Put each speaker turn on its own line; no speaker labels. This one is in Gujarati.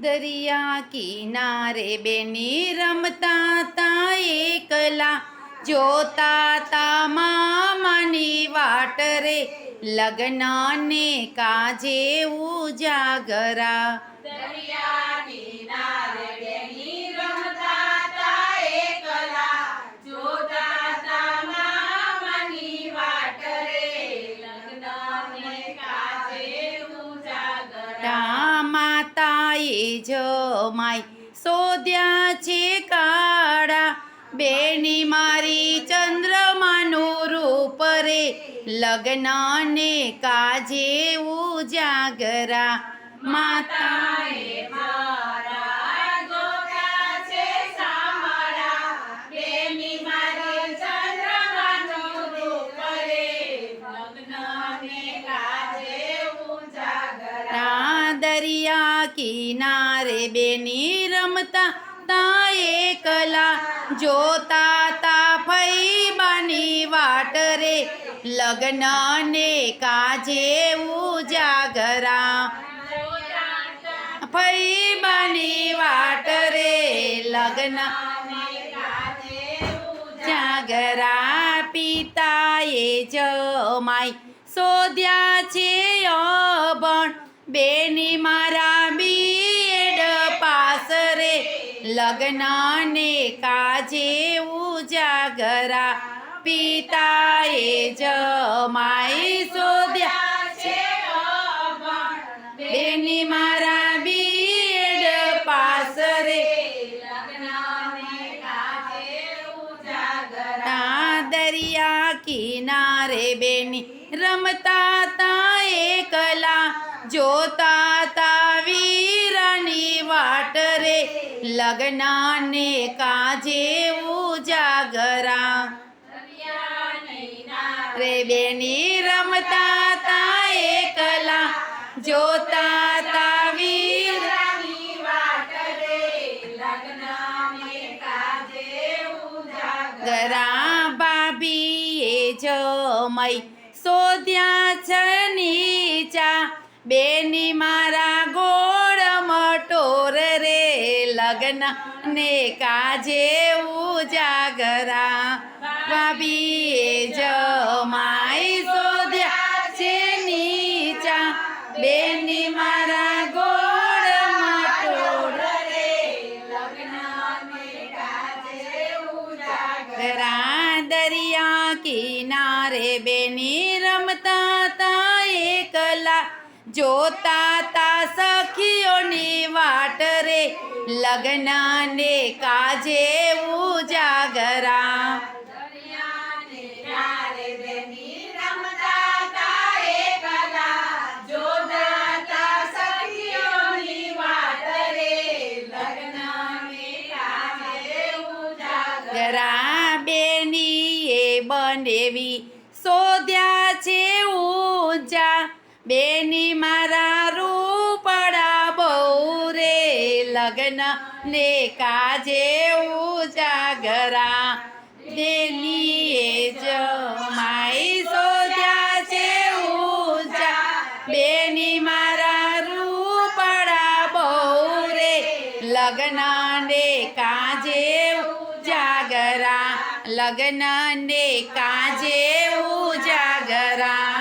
દરિયા કિનારે બેની રમતા તા એકલા જોતા તા મામાની વાટ રે. લગ્ન ને કાજે ઉજાગરા.
દરિયા કિનારે
જમાઈ શોધ્યા છે કાળા. બેની મારી ચંદ્રમાનું રૂપ રે
લગ્નને કાજે ઉજાગરા.
માતા કિનારે બેની રમતા તા એકલા જોતા તા ફઈબાની વાટ રે. લગ્ન ને કાજે ઉજાગરા. ફઈબાની વાટ રે. લગ્ન જાગરા. પિતાએ જમાઈ શોધ્યા છે અબણ બેની મારા લગ્ન ને કાજે ઉજાગરા. પિતાએ જમાઈ શોધ્યા
છે
બેની મારા બીડ પાસ રે
લગ્નને
દરિયા કિનારે બેની રમતા તા એકલા જોતા તા વીરની વાટ રે લગ્ન ને કાજે ઉજાગરા. રે બેની રમતા તા એકલા જોતા તા વીર ગરા ભાભીએ જમઈ શોધ્યા છે નીચા. બેની મારા રે લગ્ન ને કાજે ઉજાગરા. ભાભીએ જમાઈ શોધ્યા છે નીચા. બેની મારા ગોળ ગરા દરિયા કિનારે બેની રમતા તા એકલા. જોતા તા વાટ રે લગ્ન ને કાજે ઉજાગરા. ગરા બેનીએ બનેવી શોધ્યા છે ઊંચા. બેની મારા રે લગ્ન ને કાજે ઉજાગરા. બેનીએ જમાઈ શોધ્યા છે ઉજા બેની મારા રૂપડા બહુ રે લગ્ન ને કાજે ઉજાગરા. લગ્ન ને કાજે ઉજાગરા.